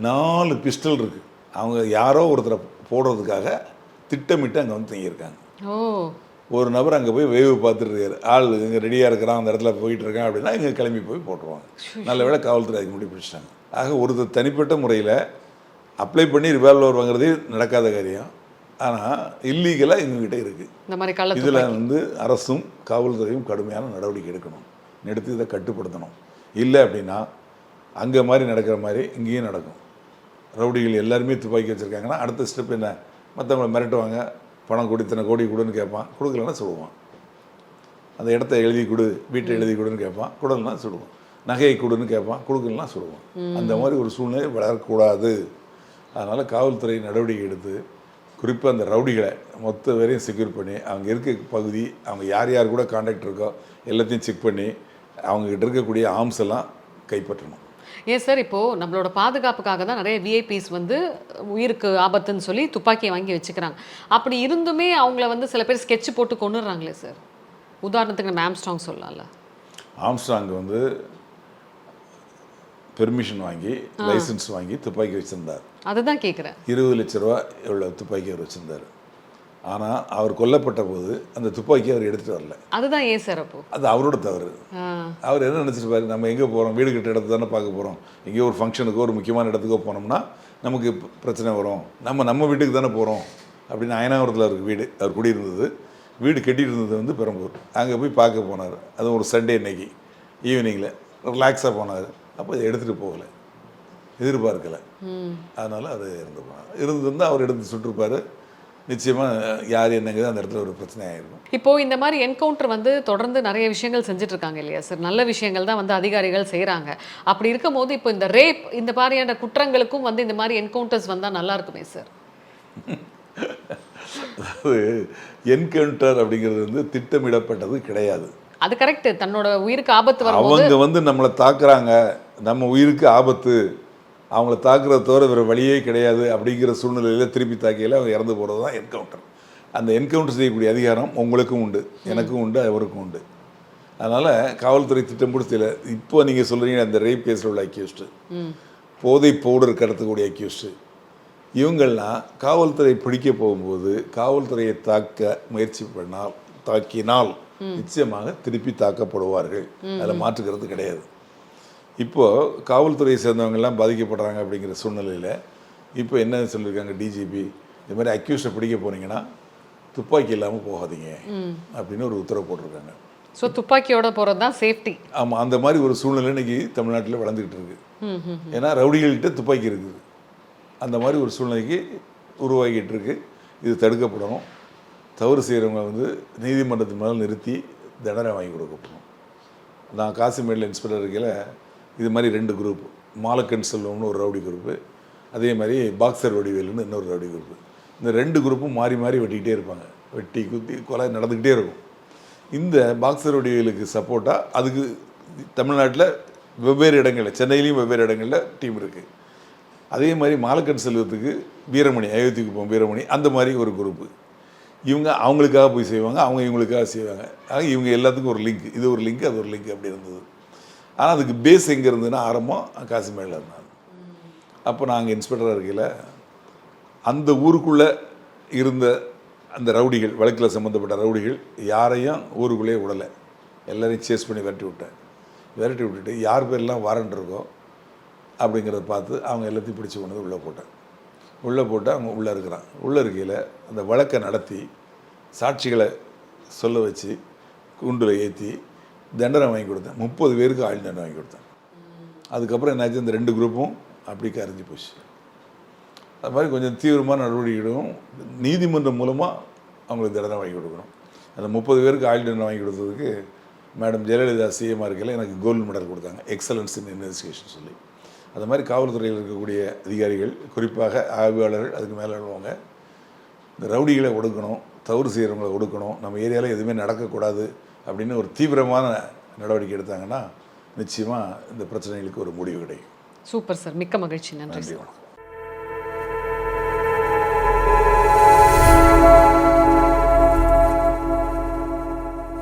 நாலு பிஸ்டல் இருக்குது அவங்க யாரோ ஒருத்தரை போடுறதுக்காக திட்டமிட்டு அங்கே வந்து தங்கியிருக்காங்க. ஓ. ஒரு நபர் அங்கே போய் வேவு பார்த்துட்டு இருக்காரு ஆள் இங்கே ரெடியாக இருக்கிறான் அந்த இடத்துல போயிட்டு இருக்கான் அப்படின்னா இங்கே கிளம்பி போய் போட்டுருவாங்க. நல்ல வேளை காவல்துறை அதுக்கு முன்னாடி பிடிச்சிட்டாங்க. ஆக ஒருத்தர் தனிப்பட்ட முறையில் அப்ளை பண்ணி ரிவால்வர் வாங்குறதே நடக்காத காரியம். ஆனால் இல்லீகலாக எங்ககிட்ட இருக்குது இந்த மாதிரி கள்ள இதில் வந்து அரசும் காவல்துறையும் கடுமையான நடவடிக்கை எடுக்கணும். எடுத்து இதை கட்டுப்படுத்தணும். இல்லை அப்படின்னா அங்கே மாதிரி நடக்கிற மாதிரி இங்கேயும் நடக்கும். ரவுடிகள் எல்லாருமே துப்பாக்கி வச்சுருக்காங்கன்னா அடுத்த ஸ்டெப் என்ன? மற்றவங்களை மிரட்டுவாங்க. பணம் கொடு இத்தனை கோடி கொடுன்னு கேட்பான். கொடுக்கலன்னா சொல்லுவான் அந்த இடத்த எழுதி கொடு வீட்டை எழுதி கொடுன்னு கேட்பான். கொடுன்னா சுடுவான். நகையை கொடுன்னு கேட்பான். கொடுக்கலன்னா சுடுவான். அந்த மாதிரி ஒரு சூழ்நிலை வளரக்கூடாது. அதனால் காவல்துறை நடவடிக்கை எடுத்து குறிப்பாக அந்த ரவுடிகளை மொத்த பேரையும் செக்யூர் பண்ணி அவங்க இருக்க பகுதி அவங்க யார் யார் கூட காண்டாக்ட் இருக்கோ எல்லாத்தையும் செக் பண்ணி அவங்ககிட்ட இருக்கக்கூடிய ஆர்ம்ஸ் எல்லாம் கைப்பற்றணும். ஏன் சார் இப்போ நம்மளோட பாதுகாப்புக்காக தான் நிறைய விஐபிஸ் வந்து உயிருக்கு ஆபத்துன்னு சொல்லி துப்பாக்கியை வாங்கி வச்சுக்கிறாங்க. அப்படி இருந்துமே அவங்கள வந்து சில பேர் ஸ்கெட்ச் போட்டு கொண்டுடுறாங்களே சார். உதாரணத்துக்கு நம்ம ஆம்ஸ்ட்ராங் சொல்லலாம்ல. ஆம்ஸ்டாங் வந்து பெர்மிஷன் வாங்கி லைசன்ஸ் வாங்கி துப்பாக்கி வச்சுருந்தார். அதுதான் கேட்குறேன் இருபது லட்ச ரூபா எவ்வளோ துப்பாக்கி அவர் வச்சுருந்தார். ஆனால் அவர் கொல்லப்பட்ட போது அந்த துப்பாக்கி அவர் எடுத்துகிட்டு வரல. அதுதான் ஏன் சார் அப்போ? அது அவரோட தவறு. அவர் என்ன நினச்சிருப்பாரு நம்ம எங்கே போகிறோம் வீடு கட்ட இடத்த தானே பார்க்க போகிறோம் எங்கேயோ ஒரு ஃபங்க்ஷனுக்கோ ஒரு முக்கியமான இடத்துக்கோ போனோம்னா நமக்கு பிரச்சனை வரும். நம்ம நம்ம வீட்டுக்கு தானே போகிறோம் அப்படின்னு அயனாவரத்தில் அவருக்கு வீடு அவர் குடியிருந்தது. வீடு கட்டிட்டு இருந்தது வந்து பெரம்பூர். அங்கே போய் பார்க்க போனார். அது ஒரு சண்டே இன்னைக்கு ஈவினிங்கில் ரிலாக்ஸாக போனார். அப்போ இதை எடுத்துகிட்டு போகலை. எதிர்பார்க்கலை. அதனால் அது இறந்து போனார். இருந்திருந்தால் அவர் எடுத்து சுட்டிருப்பாரு. நிச்சயமாக யார் என்னங்கிறது அந்த இடத்துல ஒரு பிரச்சனை ஆயிருக்கும் இப்போ இந்த மாதிரி என்கவுண்டர் வந்து தொடர்ந்து நிறைய விஷயங்கள் செஞ்சுட்டு இருக்காங்க இல்லையா? சார் நல்ல விஷயங்கள் தான் வந்து அதிகாரிகள் செய்றாங்க. அப்படி இருக்கும்போது இப்போ இந்த ரேப் இந்த மாதிரியான குற்றங்களுக்கும் வந்து இந்த மாதிரி என்கவுண்டர்ஸ் வந்தா நல்லா இருக்குமே சார் அதாவது என்கவுண்டர் அப்படிங்கிறது வந்து திட்டமிடப்பட்டது கிடையாது. அது கரெக்ட் தன்னோட உயிருக்கு ஆபத்து அவங்க வந்து நம்மளை தாக்குறாங்க. நம்ம உயிருக்கு ஆபத்து. அவங்கள தாக்குறத தவிர வேறு வழியே கிடையாது அப்படிங்கிற சூழ்நிலையில் திருப்பி தாக்கியில் அவங்க இறந்து போகிறது தான் என்கவுண்டர் அந்த என்கவுண்டர் செய்யக்கூடிய அதிகாரம் உங்களுக்கும் உண்டு எனக்கும் உண்டு அவருக்கும் உண்டு. அதனால் காவல்துறை திட்டம் பிடிச்சல இப்போ நீங்கள் சொல்கிறீங்க அந்த ரேப் கேஸில் உள்ள அக்யூஸ்டு போதை பவுடர் கடத்தக்கூடிய அக்யூஸ்டு இவங்கள்லாம் காவல்துறை பிடிக்க போகும்போது காவல்துறையை தாக்க முயற்சி பண்ணால் தாக்கினால் நிச்சயமாக திருப்பி தாக்கப்படுவார்கள். அதில் மாற்றுக்கிறது கிடையாது. இப்போ காவல்துறையை சேர்ந்தவங்கெல்லாம் பாதிக்கப்படுறாங்க அப்படிங்கிற சூழ்நிலையில் இப்போ என்ன சொல்லியிருக்காங்க டிஜிபி இந்த மாதிரி அக்யூஸ்டை பிடிக்க போனீங்கன்னா துப்பாக்கி இல்லாமல் போகாதீங்க அப்படின்னு ஒரு உத்தரவு போட்டிருக்காங்க. ஸோ துப்பாக்கியோட போறது தான் சேஃப்டி ஆமாம் அந்த மாதிரி ஒரு சூழ்நிலை இன்னைக்கு தமிழ்நாட்டில் வளர்ந்துக்கிட்டு இருக்கு. ம் ம் ஏன்னா ரவுடிகள்கிட்ட துப்பாக்கி இருக்குது. அந்த மாதிரி ஒரு சூழ்நிலைக்கு உருவாகிட்டு இருக்கு. இது தடுக்கப்படணும். தவறு செய்கிறவங்க வந்து நீதிமன்றத்தின் மேலே நிறுத்தி தண்டனை வாங்கி கொடுக்கப்படணும். நான் காசிமேடில் இன்ஸ்பெக்டர் இருக்கையில் இது மாதிரி ரெண்டு குரூப் மாலக்கன் செல்வம்னு ஒரு ரவுடி குரூப்பு அதே மாதிரி பாக்ஸர் வடிவேலுன்னு இன்னொரு ரவுடி குரூப்பு இந்த ரெண்டு குரூப்பும் மாறி மாறி வெட்டிக்கிட்டே இருப்பாங்க. வெட்டி குத்தி கொலை நடந்துக்கிட்டே இருக்கும். இந்த பாக்ஸர் வடிவேலுக்கு சப்போர்ட்டாக அதுக்கு தமிழ்நாட்டில் வெவ்வேறு இடங்களில் சென்னையிலையும் வெவ்வேறு இடங்களில் டீம் இருக்குது அதே மாதிரி மாலக்கன் செல்வத்துக்கு வீரமணி அயோத்திக்கு போகும் வீரமணி அந்த மாதிரி ஒரு குரூப்பு இவங்க அவங்களுக்காக போய் செய்வாங்க அவங்க இவங்களுக்காக செய்வாங்க. ஆக இவங்க எல்லாத்துக்கும் ஒரு லிங்க் இது ஒரு லிங்க் அது ஒரு லிங்க் அப்படி இருந்தது. ஆனால் அதுக்கு பேஸ் எங்கே இருந்ததுன்னா ஆரம்பம் காசிமேடில் இருந்தாங்க. அப்போ நாங்கள் இன்ஸ்பெக்டராக இருக்கையில் அந்த ஊருக்குள்ளே இருந்த அந்த ரவுடிகள் வழக்கில் சம்மந்தப்பட்ட ரவுடிகள் யாரையும் ஊருக்குள்ளேயே விடலை. எல்லாரையும் சேஸ் பண்ணி விரட்டி விட்டேன். விரட்டி விட்டுட்டு யார் பேர்லாம் வாரண்ட் இருக்கோ அப்படிங்கிறத பார்த்து அவங்க எல்லாத்தையும் பிடிச்சி கொண்டு வந்து உள்ளே போட்டேன். உள்ளே போட்டு அவங்க உள்ளே இருக்கிறான் உள்ளே இருக்கையில் அந்த வழக்கை நடத்தி சாட்சிகளை சொல்ல வச்சு குண்டில் ஏற்றி தண்டனை வாங்கி கொடுத்தேன். முப்பது பேருக்கு ஆயுள் தண்டனை வாங்கி கொடுத்தேன். அதுக்கப்புறம் என்னாச்சு இந்த ரெண்டு குரூப்பும் அப்படி கரைஞ்சி போச்சு. அது மாதிரி கொஞ்சம் தீவிரமான நடவடிக்கைகளும் நீதிமன்றம் மூலமாக அவங்களுக்கு தண்டனை வாங்கி கொடுக்கணும். அந்த முப்பது பேருக்கு ஆயுள் தண்டனை வாங்கி கொடுத்ததுக்கு மேடம் ஜெயலலிதா சிஎம்மாக இருக்கையில் எனக்கு கோல்டு மெடல் கொடுத்தாங்க. எக்ஸலன்ஸ் இன் இன்வெஸ்டிகேஷன் சொல்லி. அது மாதிரி காவல்துறையில் இருக்கக்கூடிய அதிகாரிகள் குறிப்பாக ஆய்வாளர்கள் அதுக்கு மேலே உள்ளவங்க இந்த ரவுடிகளை ஒடுக்கணும் தவறு செய்கிறவங்களை ஒடுக்கணும். நம்ம ஏரியாவில் எதுவுமே நடக்கக்கூடாது. அப்படின்னு ஒரு தீவிரமான நடவடிக்கை எடுத்தாங்கன்னா நிச்சயமாக இந்த பிரச்சனைகளுக்கு ஒரு முடிவு கிடைக்கும். Super sir. மிக்க மகிழ்ச்சி. நன்றி சார்.